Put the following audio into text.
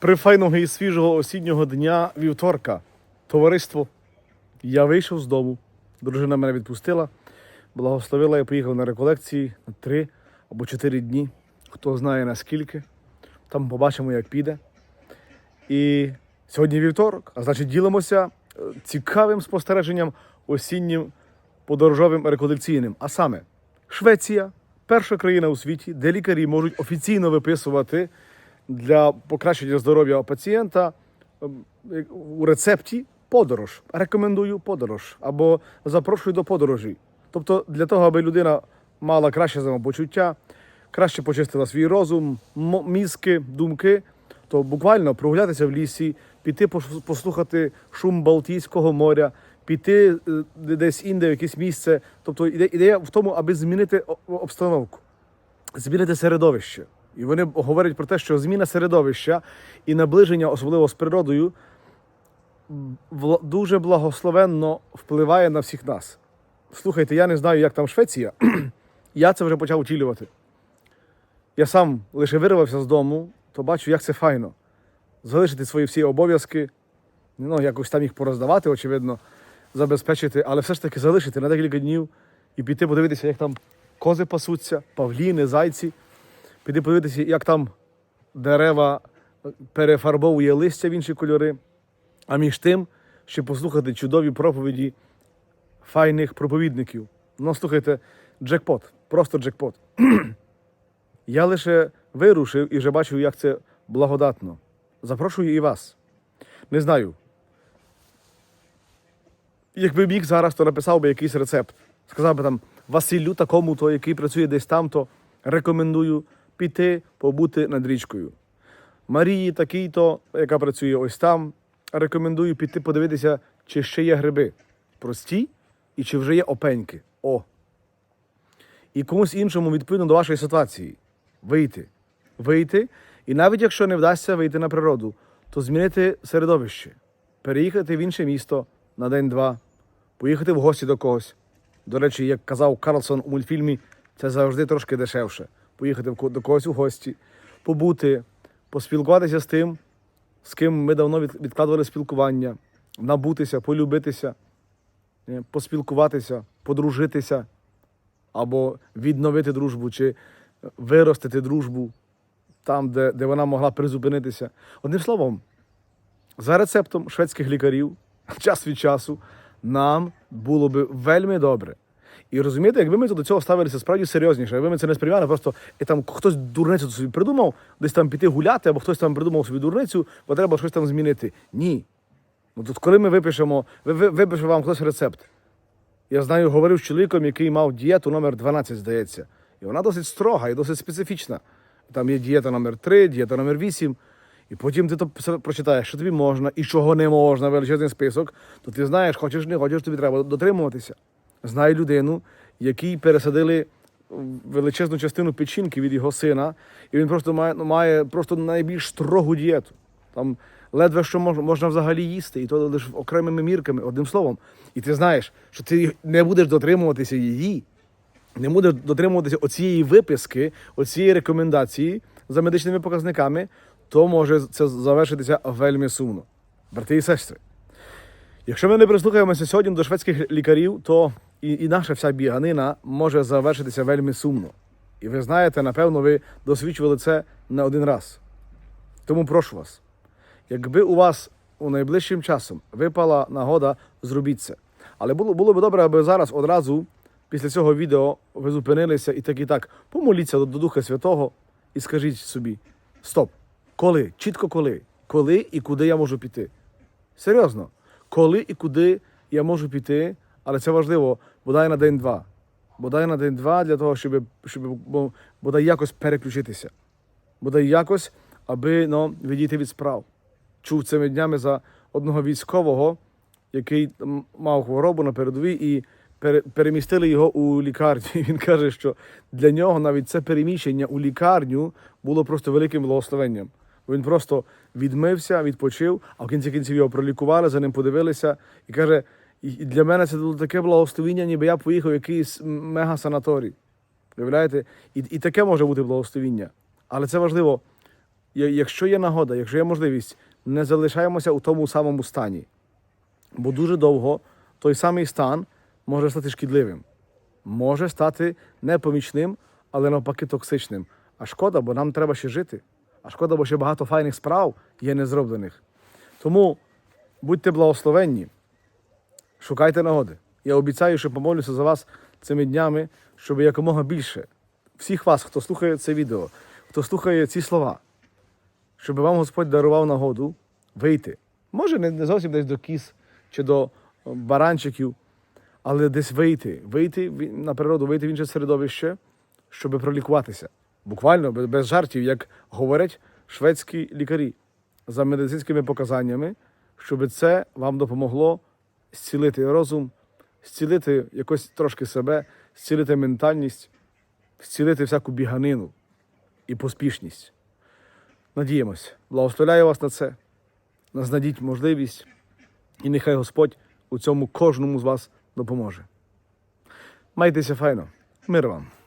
прифайного і свіжого осіннього дня вівторка. Товариство. Я вийшов з дому. Дружина мене відпустила, благословила, я поїхав на реколекції на три або чотири дні. Хто знає наскільки. Там побачимо, як піде. І сьогодні вівторок, а значить, ділимося е, цікавим спостереженням осіннім подорожовим реколекційним. А саме, Швеція перша країна у світі, де лікарі можуть офіційно виписувати для покращення здоров'я пацієнта ем, у рецепті подорож. Рекомендую подорож або запрошую до подорожі. Тобто для того, аби людина мала краще самопочуття, краще почистила свій розум, мізки, думки, то буквально прогулятися в лісі, піти послухати шум Балтійського моря, піти е, десь інде, в якесь місце. Тобто іде- ідея в тому, аби змінити обстановку змінити середовище. І вони говорять про те, що зміна середовища і наближення, особливо з природою, дуже благословенно впливає на всіх нас. Слухайте, я не знаю, як там Швеція. я це вже почав утілювати. Я сам лише вирвався з дому, то бачу, як це файно. Залишити свої всі обов'язки, ну, якось там їх пороздавати, очевидно, забезпечити, але все ж таки залишити на декілька днів і піти подивитися, як там кози пасуться, павліни, зайці. Піти подивитися, як там дерева перефарбовує листя в інші кольори. А між тим, ще послухати чудові проповіді файних проповідників. Ну, слухайте, джекпот, просто джекпот. Я лише вирушив і вже бачив, як це благодатно. Запрошую і вас. Не знаю. Якби міг зараз, то написав би якийсь рецепт. Сказав би там Василю такому-то, який працює десь там-то, рекомендую піти побути над річкою. Марії такій-то, яка працює ось там, рекомендую піти подивитися, чи ще є гриби. Прості і чи вже є опеньки. О. І комусь іншому, відповідно до вашої ситуації, вийти. Вийти. І навіть якщо не вдасться вийти на природу, то змінити середовище, переїхати в інше місто на день-два, поїхати в гості до когось. До речі, як казав Карлсон у мультфільмі, це завжди трошки дешевше. Поїхати до когось у гості, побути, поспілкуватися з тим, з ким ми давно відкладували спілкування, набутися, полюбитися, е, поспілкуватися, подружитися або відновити дружбу, чи виростити дружбу там, де, де вона могла призупинитися. Одним словом, за рецептом шведських лікарів, час від часу, нам було би вельми добре. І розумієте, якби ми до цього ставилися справді серйозніше, якби ми це не сприймали, просто і там хтось дурницю собі придумав, десь там піти гуляти, або хтось там придумав собі дурницю, бо треба щось там змінити. Ні. Ну тут, коли ми випишемо, ви, ви, випише вам хтось рецепт. Я знаю, говорив з чоловіком, який мав дієту номер 12, здається. І вона досить строга і досить специфічна. Там є дієта номер 3, дієта номер 8. І потім ти то прочитаєш, що тобі можна і чого не можна, величезний список, то ти знаєш, хочеш не хочеш, тобі треба дотримуватися. Знаю людину, якій пересадили величезну частину печінки від його сина, і він просто має, ну, має просто найбільш строгу дієту. Там ледве що можна, можна взагалі їсти, і то лише окремими мірками, одним словом. І ти знаєш, що ти не будеш дотримуватися її, не будеш дотримуватися оцієї виписки, оцієї рекомендації за медичними показниками, то може це завершитися вельми сумно. Брати і сестри. Якщо ми не прислухаємося сьогодні до шведських лікарів, то і, і наша вся біганина може завершитися вельми сумно. І ви знаєте, напевно, ви досвідчували це не один раз. Тому прошу вас, якби у вас у найближчим часом випала нагода, зробіть це. Але було, було б добре, аби зараз одразу після цього відео ви зупинилися і так і так помоліться до, Духа Святого і скажіть собі: стоп, коли? Чітко коли? Коли і куди я можу піти? Серйозно, коли і куди я можу піти, але це важливо, бодай на день-два. Бодай на день-два для того, щоб, щоб бодай якось переключитися. Бодай якось, аби ну, відійти від справ. Чув цими днями за одного військового, який мав хворобу на передовій, і пере- перемістили його у лікарню. І він каже, що для нього навіть це переміщення у лікарню було просто великим благословенням. Він просто відмився, відпочив, а в кінці кінців його пролікували, за ним подивилися і каже: і для мене це було таке благословіння, ніби я поїхав в якийсь мега-санаторій. Уявляєте? І, і таке може бути благословіння. Але це важливо якщо є нагода, якщо є можливість, не залишаємося у тому самому стані. Бо дуже довго той самий стан може стати шкідливим, може стати непомічним, але навпаки токсичним. А шкода, бо нам треба ще жити. А шкода, бо ще багато файних справ є незроблених. Тому будьте благословенні, шукайте нагоди. Я обіцяю, що помолюся за вас цими днями, щоб якомога більше всіх вас, хто слухає це відео, хто слухає ці слова, щоб вам Господь дарував нагоду вийти. Може, не, зовсім десь до кіз чи до е, баранчиків, але десь вийти, вийти на природу, вийти в інше середовище, щоб пролікуватися. Буквально без жартів, як говорять шведські лікарі за медицинськими показаннями, щоб це вам допомогло зцілити розум, зцілити якось трошки себе, зцілити ментальність, зцілити всяку біганину і поспішність. Надіємось, благословляю вас на це, знайдіть можливість, і нехай Господь у цьому кожному з вас допоможе. Майтеся файно, мир вам!